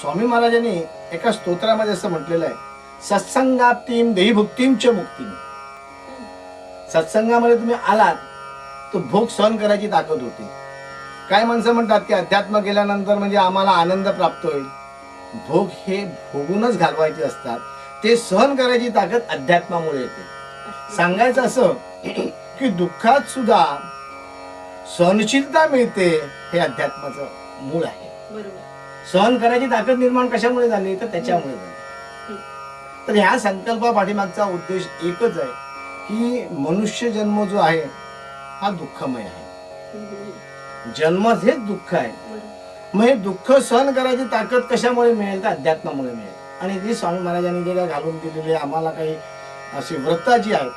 स्वामी महाराजांनी एका स्तोत्रामध्ये असं म्हटलेलं आहे सत्संगातीम देहीभुक्तीम च मुक्तीम. सत्संगामध्ये तुम्ही आलात तर भोग सहन करायची ताकद होती. काय माणसं म्हणतात की अध्यात्म गेल्यानंतर म्हणजे आम्हाला आनंद प्राप्त होईल. भोग हे भोगूनच घालवायचे असतात. ते सहन करायची ताकद अध्यात्मामुळे येते. सांगायचं असं की दुःखात सुद्धा सहनशीलता मिळते हे अध्यात्माचं मूळ आहे. बरोबर. सहन करायची ताकद निर्माण कशामुळे झाली? तर त्याच्यामुळे झाली. तर ह्या संकल्पा पाठीमागचा उद्देश एकच आहे की मनुष्य जन्म जो आहे हा दुःखमय आहे. हम्म. जन्म हेच दुःख आहे. मग हे दुःख सहन करायची ताकद कशामुळे मिळेल? तर अध्यात्मामुळे मिळेल. आणि जी स्वामी महाराजांनी जे काय घालून दिलेली आम्हाला काही अशी व्रता जी आहेत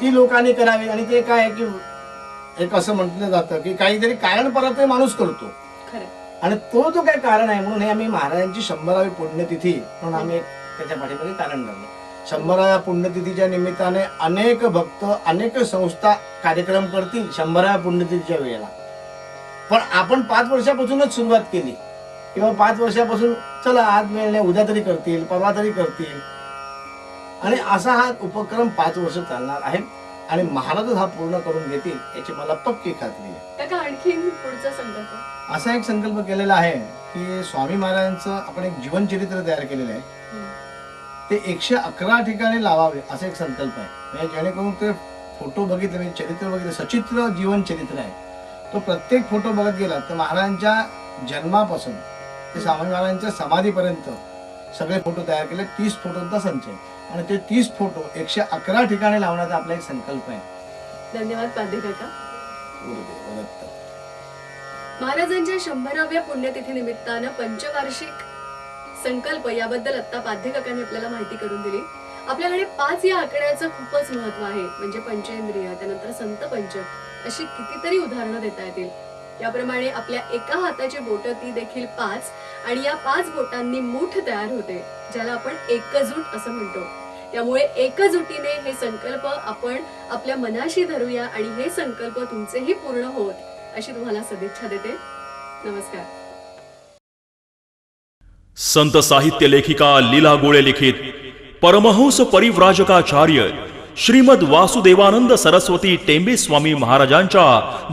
ती लोकांनी करावी आणि ते काय की एक असं म्हटलं जातं की काहीतरी कारण परत माणूस करतो. खरं. आणि तो जो काय कारण आहे म्हणून हे आम्ही महाराजांची शंभरावी पुण्यतिथी म्हणून आम्ही त्याच्या पाठीमध्ये कारण ठरलं शंभराव्या पुण्यतिथीच्या निमित्ताने अनेक भक्त अनेक संस्था कार्यक्रम करतील शंभराव्या पुण्यतिथीच्या वेळेला. पण आपण पाच वर्षापासूनच सुरुवात केली. किंवा पाच वर्षापासून चला आज मिळणे नाही उद्या तरी करतील परवा तरी करतील. आणि असा हा उपक्रम पाच वर्ष चालणार आहे. आणि महाराजच हा पूर्ण करून घेतील याची मला पक्की खात्री आहे. काका आणखीन पुढचा संकल्प. असा एक संकल्प केलेला आहे की स्वामी महाराजांचं आपण एक जीवनचरित्र तयार केलेलं आहे. हम्म. ते एकशे अकरा ठिकाणी लावावे असा एक संकल्प आहे. म्हणजे जेणेकरून ते फोटो बघितले म्हणजे चरित्र बघितलं सचित्र जीवन चरित्र आहे. तो प्रत्येक फोटो बघत गेला तर महाराजांच्या जन्मापासून ते स्वामी महाराजांच्या समाधीपर्यंत सगळे फोटो तयार केले तीस फोटोंचा संच आहे. आणि ते तीस फोटो एकशे अकरा ठिकाणी लावण्याचा आपला एक संकल्प आहे. धन्यवाद काका. महाराजांच्या शंभराव्या पुण्यतिथी निमित्तानं पंचवार्षिक संकल्प याबद्दल आता पाध्ये काकांनी आपल्याला माहिती करून दिली. आपल्याकडे पाच या आकड्याचं खूपच महत्त्व आहे. म्हणजे पंचेंद्रिय त्यानंतर संत पंच अशी कितीतरी उदाहरणं देता येतील. याप्रमाणे आपल्या एका हाताची बोट ती देखील पाच आणि या पाच बोटांनी मूठ तयार होते ज्याला आपण एकजूट असं म्हणतो. त्यामुळे एकजुटीने हे संकल्प आपण आपल्या मनाशी धरूया आणि हे संकल्प तुमचेही पूर्ण होत अशी तुम्हाला सदिच्छा देते. नमस्कार. संत साहित्य लेखिका लीला गोळे लिखित परमहंस परिव्राजकाचार्य श्रीमद वासुदेवानंद सरस्वती टेंबे स्वामी महाराजांच्या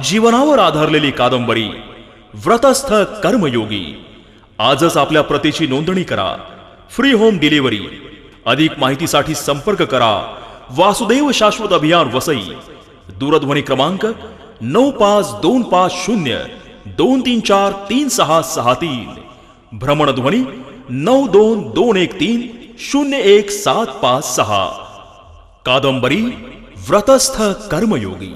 जीवनावर आधारलेली कादंबरी व्रतस्थ कर्मयोगी. आजच आपल्या प्रतीची नोंदणी करा. फ्री होम डिलिव्हरी अधिक माहितीसाठी संपर्क करा. वासुदेव शाश्वत अभियान वसई. दूरध्वनी क्रमांक नऊ पाच दोन पाच शून्य दोन तीन चार तीन सहा सहा तीन. भ्रमणध्वनी नऊ दोन दोन एक तीन शून्य एक सात पाच सहा. कादंबरी व्रतस्थ कर्मयोगी।